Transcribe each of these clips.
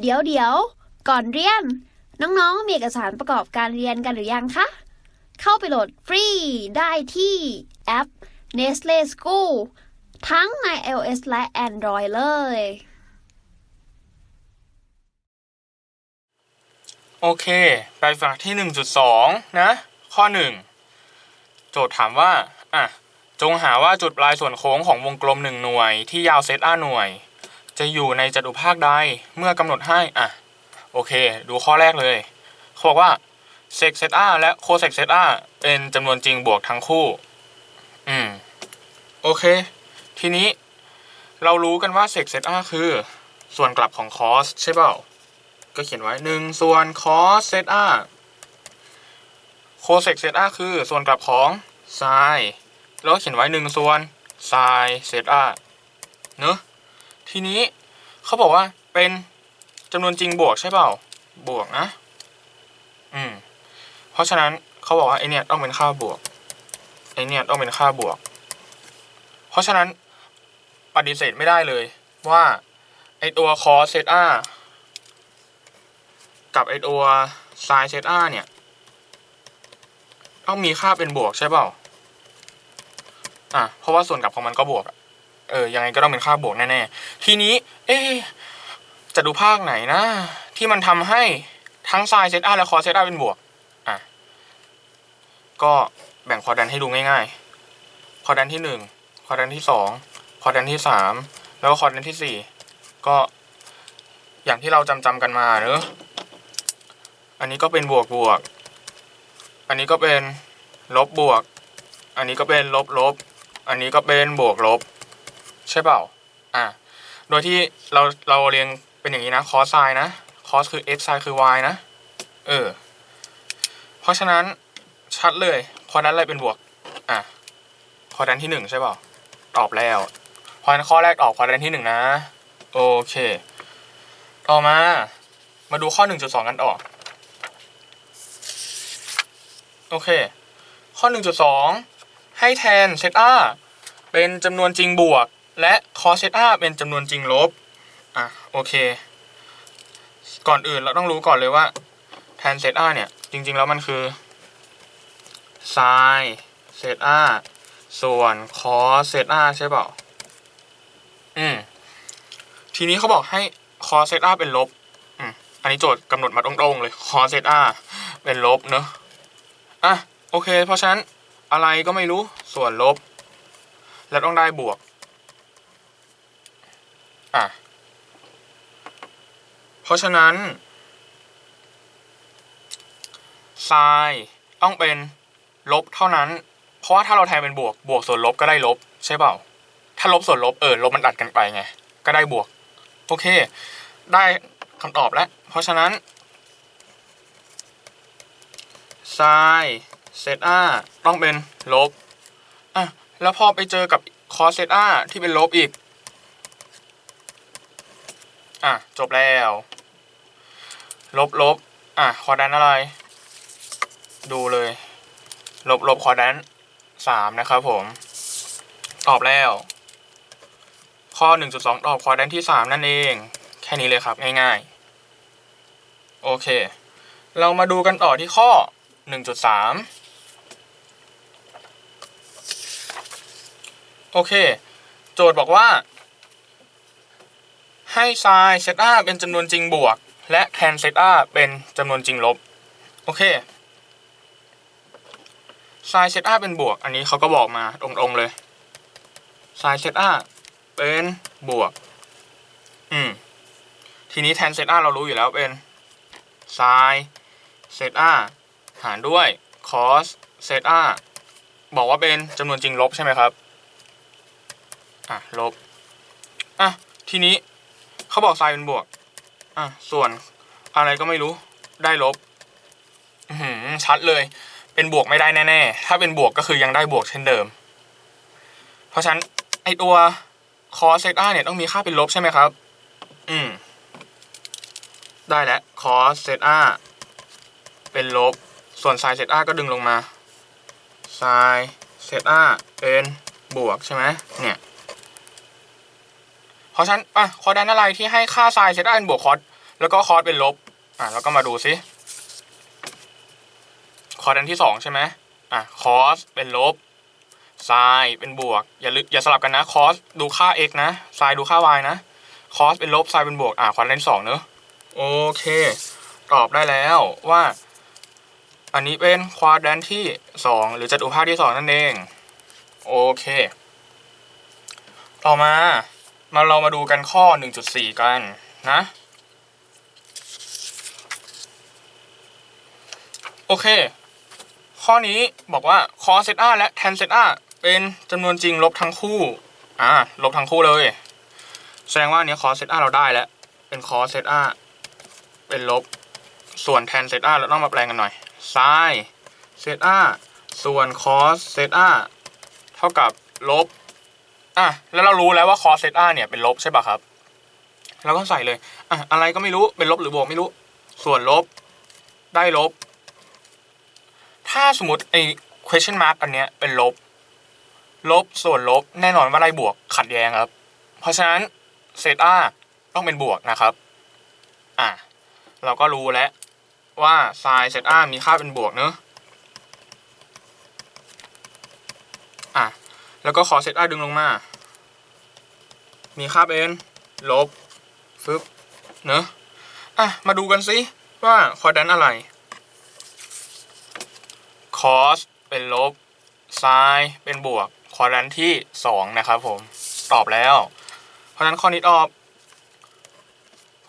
เดี๋ยวเดี๋ยว ก่อนเรียน น้องๆ มีเอกสารประกอบการเรียนกันหรือยังคะ เข้าไปโหลดฟรีได้ที่แอป Nestle School ทั้งใน iOS และ Android เลย โอเค ไปฝากที่ 1.2 นะ ข้อ 1 โจทย์ถามว่า อะ จงหาว่าจุดปลายส่วนโค้งของวงกลม 1 หน่วย ที่ยาวเซตอาหน่วย จะอยู่ในจัตุภาคใดเมื่อกำหนดให้อะโอเค ดูข้อแรกเลยเขาบอกว่าเซกเซตอาและโคเซกเซตอาเป็นจำนวนจริงบวกทั้งคู่ อืม โอเค ทีนี้ เรารู้กันว่าเซกเซตอาคือ ส่วนกลับของคอสใช่เปล่า ก็เขียนไว้หนึ่งส่วน cos เซต r cosec เซต r คือ ส่วนกลับของ sin แล้วเขียนไว้หนึ่งส่วน sin เซต r เนอะ ทีนี้เขาบอกว่าเป็นจำนวนจริงบวกใช่เปล่า บวกนะ อืม เพราะฉะนั้นเขาบอกว่าไอเนี่ยต้องเป็นค่าบวกไอเนี่ยต้องเป็นค่าบวก เพราะฉะนั้นปฏิเสธไม่ได้เลยว่าไอตัว cos เซต r กับไอตัว sin เซต r เนี่ย ต้องมีค่าเป็นบวกใช่เปล่า อะ เพราะว่าส่วนกลับของมันก็บวกอะ เออยังไงก็ต้องเป็นค่าบวกแน่ๆทีนี้ เอ๊จะดูภาคไหนนะ ที่มันทำให้ทั้ง sin เซต r และ cos เซต r เป็นบวกอะก็แบ่งควอดันให้ดูง่ายๆควอดันที่หนึ่งควอดันที่สองควอดันที่สามแล้วก็ควอดันที่สี่ก็อย่างที่เราจำจำๆกันมาเนอะอันนี้ก็เป็นบวกบวก อันนี้ก็เป็นลบบวก อันนี้ก็เป็นลบลบ อันนี้ก็เป็นบวกลบ ใช่เปล่า อะโดยที่เราเราเรียงเป็นอย่างนี้นะ คอสไซนะคอสคือ x ไซคือ y นะ เออ เพราะฉะนั้นชัดเลยคอนั้นอะไรเป็นบวก อะคอนั้นที่หนึ่งใช่เปล่า ตอบแล้วพราะฉะนั้นข้อแรกตอบคอนั้นที่หนึ่งนะ โอเค ต่อมา มาดูข้อ1.2กันต่อโอเค ข้อ1.2ให้แทนเซต r เป็นจำนวนจริงบวก และ cos เซต r เป็นจำนวนจริงลบ อะโอเค ก่อนอื่นเราต้องรู้ก่อนเลยว่าแทนเซต r เนี่ย จริง ๆ แล้วมันคือ sin เซต r ส่วน cos เซต r ใช่เปล่า อืม ทีนี้เขาบอกให้ cos เซต r เป็นลบ อืม อันนี้โจทย์กำหนดมาตรงๆเลย cos เซต r เป็นลบเนอะอะโอเค เพราะฉะนั้นอะไรก็ไม่รู้ส่วนลบ แล้วต้องได้บวก อะ เพราะฉะนั้น sin ต้องเป็นลบเท่านั้น เพราะว่าถ้าเราแทนเป็นบวก บวกส่วนลบก็ได้ลบ ใช่เปล่า ถ้าลบส่วนลบเออลบมันตัดกันไปไง ก็ได้บวก โอเค ได้คำตอบแล้ว เพราะฉะนั้น sin เซต r ต้องเป็นลบอะแล้วพอไปเจอกับ cos เซต r ที่เป็นลบอีก อะ จบแล้ว ลบลบอะ คอดันอะไร ดูเลย ลบลบคอดันสามนะครับผม ตอบแล้ว ข้อ1.2ตอบคอดันที่3นั่นเอง แค่นี้เลยครับง่ายๆ โอเค เรามาดูกันต่อที่ข้อ1.3โอเค โจทย์บอกว่า ให้ไซน์เซตอาเป็นจำนวนจริงบวก และแทนเซตอาเป็นจำนวนจริงลบ โอเคไซน์เซตอาเป็นบวก อันนี้เขาก็บอกมาตรงๆเลยไซน์เซตอาเป็นบวก อืม ทีนี้แทนเซตอาเรารู้อยู่แล้วเป็นไซน์เซตอาหารด้วยคอสเซตอาบอกว่าเป็นจำนวนจริงลบใช่ไหมครับ อะ ลบ อะ ทีนี้ เขาบอกไซน์เป็นบวก อะ ส่วนอะไรก็ไม่รู้ ได้ลบหือชัดเลย เป็นบวกไม่ได้แน่ๆ ถ้าเป็นบวกก็คือยังได้บวกเช่นเดิม เพราะฉะนั้นไอตัว cos เซต r เนี่ยต้องมีค่าเป็นลบใช่ไหมครับ อืม ได้แล้ว cos เซต r เป็นลบ ส่วน sin เซต r ก็ดึงลงมา sin เซต r เป็นบวกใช่ไหมเนี่ย เพราะฉะนั้นอะคอดันอะไรที่ให้ค่า sin เซต r เป็นบวกคอสแล้วก็คอสเป็นลบอะแล้วก็มาดูซิคอสอันที่สองใช่ไหมอะคอสเป็นลบไซน์เป็นบวก อย่าลืมอย่าสลับกันนะคอสดูค่า x นะไซน์ดูค่า y นะคอสเป็นลบไซน์เป็นบวกอะคอสอันที่สองเนอะโอเค ตอบได้แล้วว่า อันนี้เป็นควาดแดนที่สองหรือจัตุภาคที่สองนั่นเอง โอเค ต่อมา มาเรามาดูกันข้อ 1.4 กันนะ โอเค ข้อนี้บอกว่า cos เซต r และ tan เซต r เป็นจำนวนจริงลบทั้งคู่ อ่า ลบทั้งคู่เลย แสดงว่าอันนี้ cos เซต r เราได้แล้ว เป็น cos เซต r เป็นลบ ส่วน tan เซต r เราต้องมาแปลงกันหน่อย sin เซต r ส่วน cos เซต r เท่ากับลบ อะแล้วเรารู้แล้วว่า cos เซต r เนี่ยเป็นลบใช่ป่ะครับเราก็ใส่เลยอะอะไรก็ไม่รู้เป็นลบหรือบวกไม่รู้ ส่วนลบได้ลบ ถ้าสมมติไอ้ question mark อันเนี้ยเป็นลบ ลบส่วนลบแน่นอนว่าได้บวกขัดแย้งครับ เพราะฉะนั้นเซต r ต้องเป็นบวกนะครับ อะเราก็รู้แล้วว่า sin เซต r มีค่าเป็นบวกเนอะอะ แล้วก็ขอเซต r ดึงลงมา มีค่าเป็นลบ ฟึบ เนอะอะ มาดูกันสิว่าคอร์ดนอะไร cos เป็นลบ sin เป็นบวก คอร์ดนที่สองนะครับผม ตอบแล้ว เพราะนั้นข้อนี้ตอบ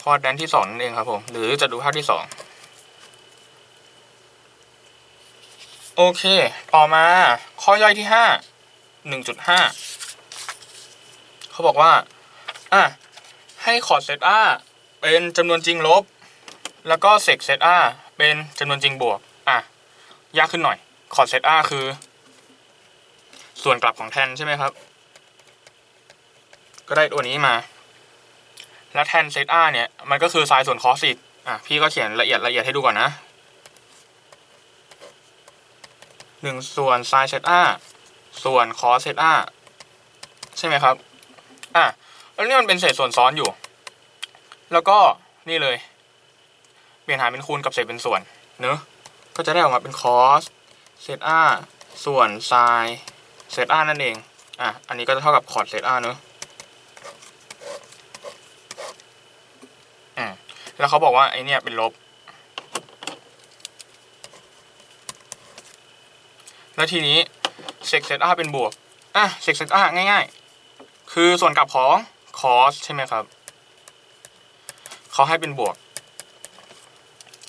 คอร์ดนที่สองนั่นเองครับผม หรือจะดูภาพที่สองโอเค ต่อมา ข้อย่อยที่ห้าหนึ่งจุดห้าเขาบอกว่า อะ ให้คอร์ดเซต r เป็นจำนวนจริงลบ แล้วก็เซกเซต r เป็นจำนวนจริงบวก อะ ยากขึ้นหน่อย คอร์ดเซต r คือ ส่วนกลับของแทนใช่ไหมครับ ก็ได้ตัวนี้มา แล้วแทนเซต r เนี่ย มันก็คือไซน์ส่วนคอสอีก อะ พี่ก็เขียนละเอียดละเอียดให้ดูก่อนนะหนึ่งส่วนไซน์เซต r ส่วนคอสเซต r ใช่ไหมครับ อะ แล้วนี่มันเป็นเศษส่วนซ้อนอยู่ แล้วก็นี่เลย เปลี่ยนหารเป็นคูณกับเศษเป็นส่วน เนอะก็จะได้ออกมาเป็น cos เศษ r ส่วน sin เศษ r นั่นเอง อะ อันนี้ก็จะเท่ากับ cos เศษ r เนอะอืมแล้วเขาบอกว่าไอเนี่ยเป็นลบ แล้วทีนี้ เศษเศษ r เป็นบวก อะเศษเศษ r ง่าย ๆ คือส่วนกลับของ cos ใช่ไหมครับเขาให้เป็นบวก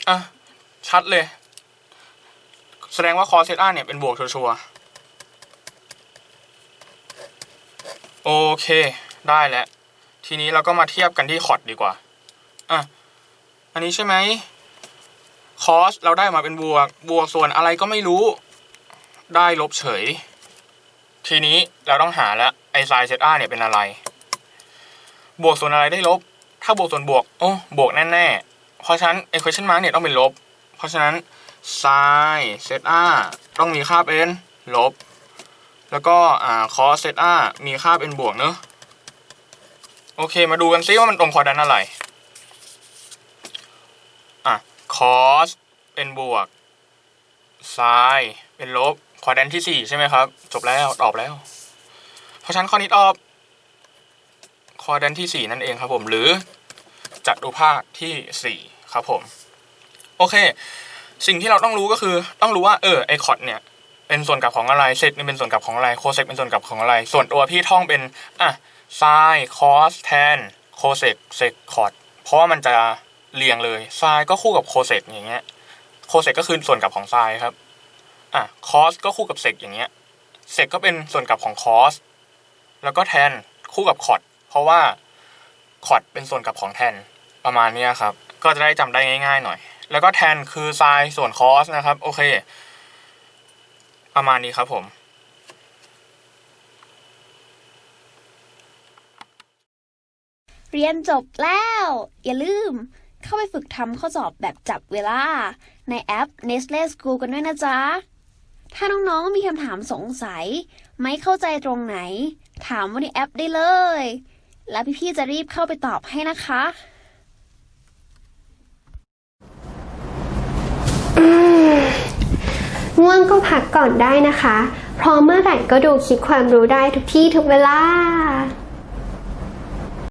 อะ ชัดเลย แสดงว่า cos เซต r เนี่ยเป็นบวกชัวร์ๆโอเคได้แล้ว ทีนี้เราก็มาเทียบกันที่คอร์ดดีกว่า อะ อันนี้ใช่ไหม cos เราได้มาเป็นบวก บวกส่วนอะไรก็ไม่รู้ ได้ลบเฉย ทีนี้เราต้องหาแล้วไอไซน์เซต r เนี่ยเป็นอะไร บวกส่วนอะไรได้ลบ ถ้าบวกส่วนบวกโอ้บวกแน่ๆ เพราะฉะนั้น equation mark เนี่ยต้องเป็นลบ เพราะฉะนั้น sin เซต r ต้องมีค่าเป็นลบ แล้วก็อ่า cos เซต r มีค่าเป็นบวกเนอะโอเค มาดูกันซิว่ามันตรงคอร์ดันอะไร อะ cos เป็นบวก sin เป็นลบ คอร์ดันที่สี่ใช่ไหมครับ จบแล้วตอบแล้ว เพราะฉะนั้นข้อนี้ตอบคอร์ดันที่สี่นั่นเองครับผมหรือจัตุภาคที่สี่ครับผม โอเค สิ่งที่เราต้องรู้ก็คือ ต้องรู้ว่าเออไอคอร์ดเนี่ยเป็นส่วนกลับของอะไรเซตเนี่เป็นส่วนกลับของอะไรโคเซกเป็นส่วนกลับของอะไร ส่วนตัวพี่ท่องเป็นอะไซคอสแทนโคเซกเซกคอร์ดเพราะว่ามันจะเรียงเลยไซก็คู่กับโคเซกอย่างเงี้ยโคเซกก็คือส่วนกลับของไซครับ อะคอสก็คู่กับเซกอย่างเงี้ยเซกก็เป็นส่วนกลับของคอสแล้วก็แทนคู่กับคอดเพราะว่าคอดเป็นส่วนกลับของแทนประมาณนี้ครับ ก็จะได้จำได้ง่าย ๆ หน่อย แล้วก็แทนคือไซน์ส่วนคอสนะครับ โอเค ประมาณนี้ครับผมเรียนจบแล้ว อย่าลืม เข้าไปฝึกทำข้อสอบแบบจับเวลา ในแอป Nestle School กันด้วยนะจ๊ะ ถ้าน้องๆมีคำถามสงสัย ไม่เข้าใจตรงไหน ถามวันในแอปได้เลย แล้วพี่ๆจะรีบเข้าไปตอบให้นะคะง่วงก็พักก่อนได้นะคะ พร้อมเมื่อไหร่ก็ดูคิดความรู้ได้ทุกที่ทุกเวลา